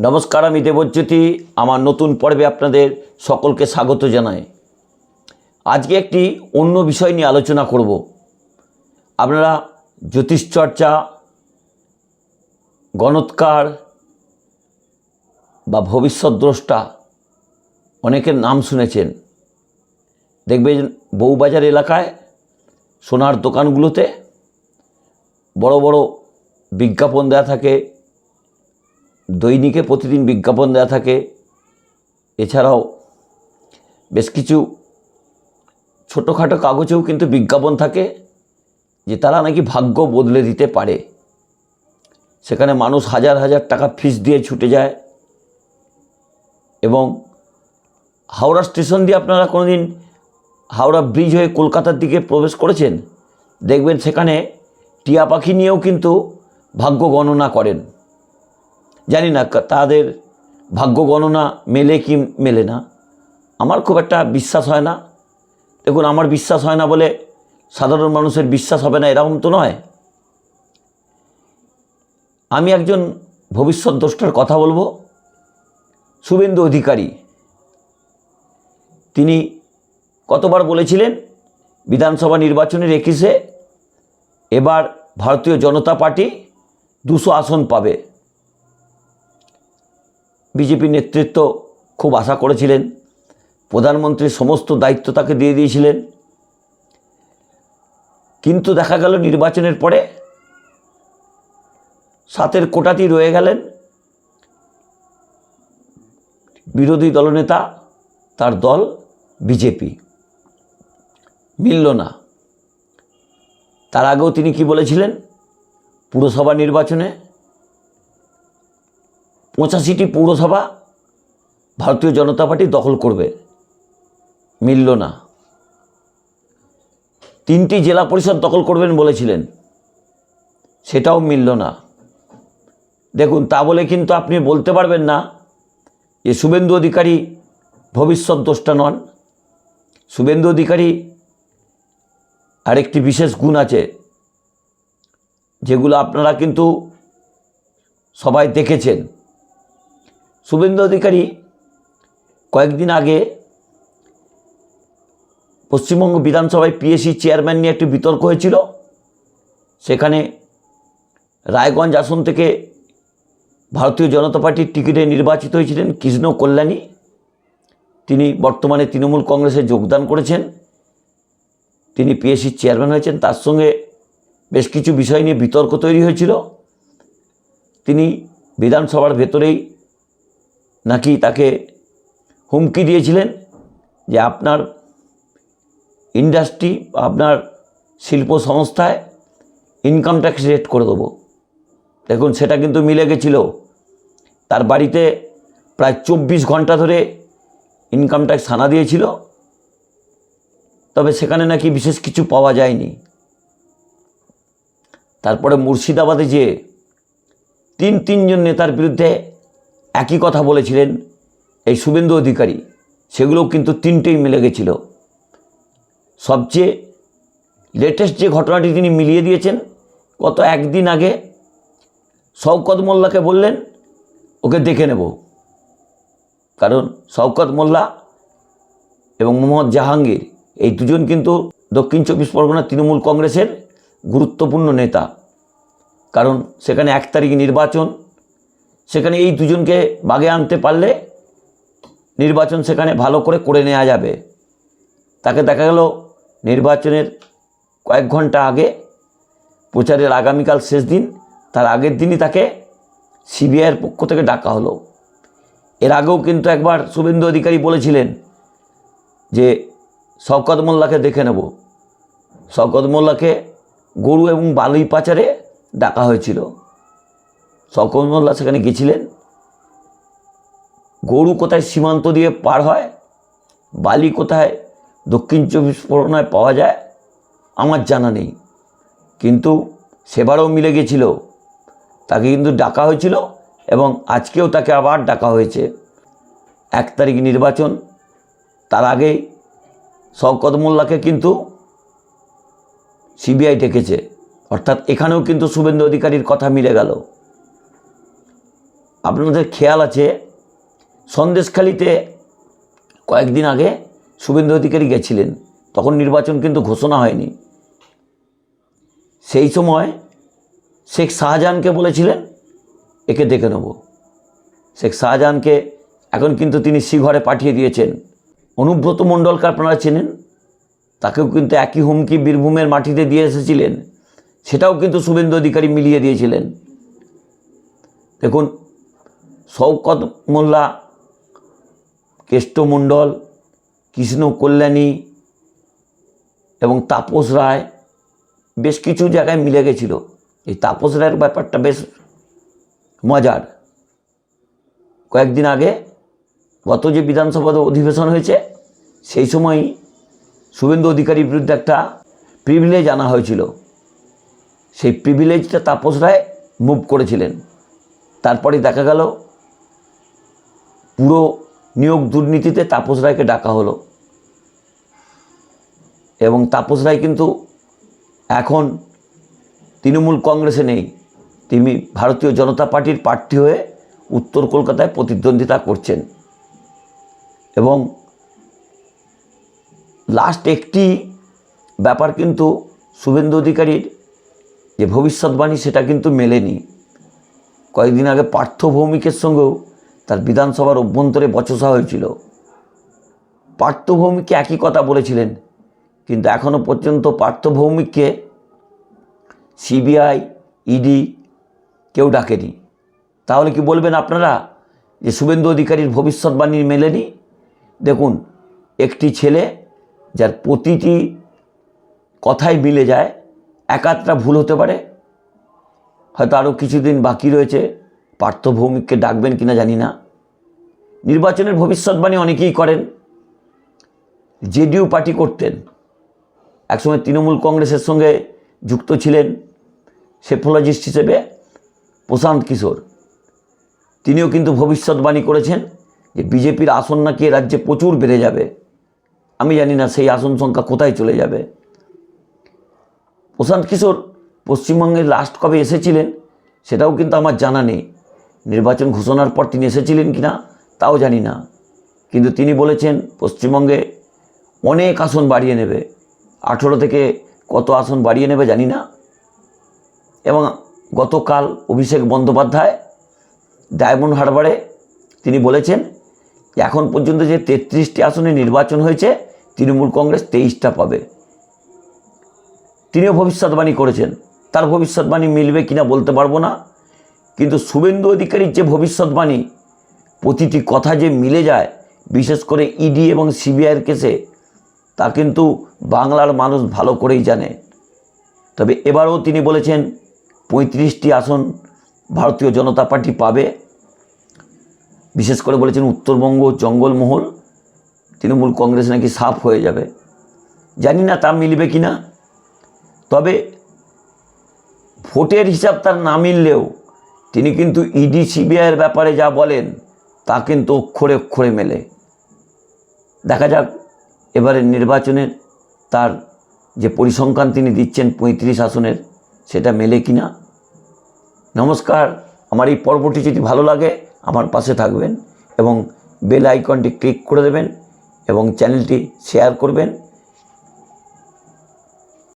নমস্কার আমি দেবজ্যোতি, আমার নতুন পর্বে আপনাদের সকলকে স্বাগত জানাই। আজকে একটি অন্য বিষয় নিয়ে আলোচনা করব। আপনারা জ্যোতিষচর্চা, গণৎকার বা ভবিষ্যৎ দ্রষ্টা অনেকের নাম শুনেছেন। দেখবেন বউবাজার এলাকায় সোনার দোকানগুলোতে বড় বড় বিজ্ঞাপন দেওয়া থাকে দৈনিকে প্রতিদিন বিজ্ঞাপন দেওয়া থাকে। এছাড়াও বেশ কিছু ছোটোখাটো কাগজেও কিন্তু বিজ্ঞাপন থাকে, যে তারা নাকি ভাগ্য বদলে দিতে পারে। সেখানে মানুষ হাজার হাজার টাকা ফিস দিয়ে ছুটে যায়। এবং হাওড়া স্টেশন দিয়ে আপনারা কোনোদিন হাওড়া ব্রিজ হয়ে কলকাতার দিকে প্রবেশ করেছেন, দেখবেন সেখানে টিয়া পাখি নিয়েও কিন্তু ভাগ্য গণনা করেন। জানি না তাদের ভাগ্য গণনা মেলে কি মেলে না। আমার খুব একটা বিশ্বাস হয় না। দেখুন, আমার বিশ্বাস হয় না বলে সাধারণ মানুষের বিশ্বাস হবে না, এরকম তো নয়। আমি একজন ভবিষ্যৎ দ্রষ্টার কথা বলব। শুভেন্দু অধিকারী, তিনি কতবার বলেছিলেন, বিধানসভা নির্বাচনের একুশে এবার ভারতীয় জনতা পার্টি দুশো আসন পাবে। বিজেপি নেতৃত্ব খুব আশা করেছিলেন। প্রধানমন্ত্রীর সমস্ত দায়িত্ব তাকে দিয়ে দিয়েছিলেন। কিন্তু দেখা গেল নির্বাচনের পরে সাতের কোটাতেই রয়ে গেলেন। বিরোধী দলনেতা, তার দল বিজেপি। মিলল না। তার আগেও তিনি কি বলেছিলেন? পুরসভা নির্বাচনে পঁচাশিটি পৌরসভা ভারতীয় জনতা পার্টি দখল করবে। মিলল না। তিনটি জেলা পরিষদ দখল করবেন বলেছিলেন। সেটাও মিলল না। দেখুন, তা বলে কিন্তু আপনি বলতে পারবেন না যে শুভেন্দু অধিকারী ভবিষ্যৎ দোষটা নন। শুভেন্দু অধিকারী আরেকটি বিশেষ গুণ আছে, যেগুলো আপনারা কিন্তু সবাই দেখেছেন। শুভেন্দু অধিকারী কয়েকদিন আগে পশ্চিমবঙ্গ বিধানসভায় পিএসসি চেয়ারম্যান নিয়ে একটি বিতর্ক হয়েছিল। সেখানে রায়গঞ্জ আসন থেকে ভারতীয় জনতা পার্টির টিকিটে নির্বাচিত হয়েছিলেন কৃষ্ণ কল্যাণী। তিনি বর্তমানে তৃণমূল কংগ্রেসে যোগদান করেছেন। তিনি পিএসসির চেয়ারম্যান হয়েছেন। তার সঙ্গে বেশ কিছু বিষয় নিয়ে বিতর্ক তৈরি হয়েছিল। তিনি বিধানসভার ভেতরেই নাকি তাকে হুমকি দিয়েছিলেন যে আপনার ইন্ডাস্ট্রি, আপনার শিল্প সংস্থায় ইনকাম ট্যাক্স রেট করে দেবো। দেখুন, সেটা কিন্তু মিলে গেছিল। তার বাড়িতে প্রায় চব্বিশ ঘণ্টা ধরে ইনকাম ট্যাক্স হানা দিয়েছিল। তবে সেখানে নাকি বিশেষ কিছু পাওয়া যায়নি। তারপরে মুর্শিদাবাদে যে তিন তিনজন নেতার বিরুদ্ধে একই কথা বলেছিলেন এই শুভেন্দু অধিকারী। সেগুলোও কিন্তু তিনটেই মিলে গেছিল। সবচেয়ে লেটেস্ট যে ঘটনাটি তিনি মিলিয়ে দিয়েছেন, গত একদিন আগে শওকত মোল্লাকে বললেন, ওকে দেখে নেব। কারণ শওকত মোল্লা এবং মোহাম্মদ জাহাঙ্গীর এই দুজন কিন্তু দক্ষিণ চব্বিশ পরগনা তৃণমূল কংগ্রেসের গুরুত্বপূর্ণ নেতা। কারণ সেখানে এক তারিখ নির্বাচন সেখানে এই দুজনকে বাগে আনতে পারলে নির্বাচন সেখানে ভালো করে করে নেওয়া যাবে। তাকে দেখা গেল নির্বাচনের কয়েক ঘণ্টা আগে, প্রচারের আগামীকাল শেষ দিন, তার আগের দিনই তাকে সিবিআইয়ের পক্ষ থেকে ডাকা হলো। এর আগেও কিন্তু একবার শুভেন্দু অধিকারী বলেছিলেন যে, শওকত মোল্লাকে দেখে নেব। শওকত মোল্লাকে গরু এবং বালুই পাচারে ডাকা হয়েছিল। শওকত মোল্লা সেখানে গেছিলেন। গরু কোথায় সীমান্ত দিয়ে পার হয়, বালি কোথায়, দক্ষিণ চব্বিশ পরগনায় পাওয়া যায়, আমার জানা নেই। কিন্তু সেবারও মিলে গেছিল। তাকে কিন্তু ডাকা হয়েছিল এবং আজকেও তাকে আবার ডাকা হয়েছে। এক তারিখ নির্বাচন, তার আগেই শওকত মোল্লাকে কিন্তু সিবিআই ডেকেছে। অর্থাৎ এখানেও কিন্তু শুভেন্দু অধিকারীর কথা মিলে গেল। আপনাদের খেয়াল আছে, সন্দেশখালিতে কয়েকদিন আগে শুভেন্দু অধিকারী গেছিলেন, তখন নির্বাচন কিন্তু ঘোষণা হয়নি। সেই সময় শেখ শাহজাহানকে বলেছিলেন, একে দেখে নেব। শেখ শাহজাহানকে এখন কিন্তু তিনি শিঘরে পাঠিয়ে দিয়েছেন। অনুব্রত মণ্ডলকে আপনারা চেনেন? তাকেও কিন্তু একই হুমকি বীরভূমের মাটিতে দিয়ে এসেছিলেন, সেটাও কিন্তু শুভেন্দু অধিকারী মিলিয়ে দিয়েছিলেন। দেখুন শওকত মোল্লা কেষ্ট মণ্ডল কৃষ্ণ কল্যাণী এবং তাপস রায় বেশ কিছু জায়গায় মিলে গেছিল। এই তাপস রায়ের ব্যাপারটা বেশ মজার। কয়েকদিন আগে গত যে বিধানসভা অধিবেশন হয়েছে, সেই সময় শুভেন্দু অধিকারীর বিরুদ্ধে একটা প্রিভিলেজ আনা হয়েছিল। সেই প্রিভিলেজটা তাপস রায় মুভ করেছিলেন। তারপরে দেখা গেল পুরো নিয়োগ দুর্নীতিতে তাপস রায়কে ডাকা হলো। এবং তাপস রায় কিন্তু এখন তৃণমূল কংগ্রেসে নেই। তিনি ভারতীয় জনতা পার্টির প্রার্থী হয়ে উত্তর কলকাতায় প্রতিদ্বন্দ্বিতা করছেন। এবং লাস্ট একটি ব্যাপার কিন্তু শুভেন্দু অধিকারীর যে ভবিষ্যৎবাণী সেটা কিন্তু মেলেনি। কয়েকদিন আগে পার্থ ভৌমিকের সঙ্গেও তার বিধানসভার অভ্যন্তরে বচসা হয়েছিল। পার্থভৌমিককে একই কথা বলেছিলেন, কিন্তু এখনও পর্যন্ত পার্থভৌমিককে সিবিআই, ইডি কেউ ডাকেনি। তাহলে কি বলবেন আপনারা যে শুভেন্দু অধিকারীর ভবিষ্যৎবাণী মেলেনি? দেখুন, একটি ছেলে যার প্রতিটি কথাই মিলে যায় একাত্রা ভুল হতে পারে, হয়তো আরও কিছুদিন বাকি রয়েছে। পার্থ ভৌমিককে ডাকবেন কিনা জানি না। নির্বাচনের ভবিষ্যৎবাণী অনেকেই করেন। জেডিইউ পার্টি করতেন। একসময় তৃণমূল কংগ্রেসের সঙ্গে যুক্ত ছিলেন সেফোলজিস্ট হিসেবে প্রশান্ত কিশোর। তিনিও কিন্তু ভবিষ্যৎবাণী করেছেন যে বিজেপির আসন নাকি এ রাজ্যে প্রচুর বেড়ে যাবে। আমি জানি না সেই আসন সংখ্যা কোথায় চলে যাবে। প্রশান্ত কিশোর পশ্চিমবঙ্গে লাস্ট কবে এসেছিলেন সেটাও কিন্তু আমার জানা নেই। নির্বাচন ঘোষণার পর তিনি এসেছিলেন কি না তাও জানি না। কিন্তু তিনি বলেছেন, পশ্চিমবঙ্গে অনেক আসন বাড়িয়ে নেবে। আঠেরো থেকে কত আসন বাড়িয়ে নেবে জানি না। এবং গতকাল অভিষেক বন্দ্যোপাধ্যায় ডায়মন্ড হারবারে তিনি বলেছেন, এখন পর্যন্ত যে তেত্রিশটি আসনে নির্বাচন হয়েছে, তৃণমূল কংগ্রেস তেইশটা পাবে। তিনিও ভবিষ্যৎবাণী করেছেন। তার ভবিষ্যৎবাণী মিলবে কিনা বলতে পারব না। কিন্তু শুভেন্দু অধিকারীর যে ভবিষ্যৎবাণী, প্রতিটি কথা যে মিলে যায়, বিশেষ করে ইডি এবং সিবিআইয়ের কেসে, তা কিন্তু বাংলার মানুষ ভালো করেই জানে। তবে এবারও তিনি বলেছেন, পঁয়ত্রিশটি আসন ভারতীয় জনতা পার্টি পাবে। বিশেষ করে বলেছেন উত্তরবঙ্গ জঙ্গলমহল, তৃণমূল কংগ্রেস নাকি সাফ হয়ে যাবে। জানি না তা মিলবে কি না তবে ভোটের হিসাব তার না মিললেও তিনি কিন্তু ইডি সিবিআইয়ের ব্যাপারে যা বলেন, তা কিন্তু অক্ষরে অক্ষরে মেলে। দেখা যাক এবারে নির্বাচনের তার যে পরিসংখ্যান তিনি দিচ্ছেন পঁয়ত্রিশ আসনের, সেটা মেলে কি না? নমস্কার, আমার এই পর্বটি যদি ভালো লাগে, আমার পাশে থাকবেন এবং বেল আইকনটি ক্লিক করে দেবেন এবং চ্যানেলটি শেয়ার করবেন।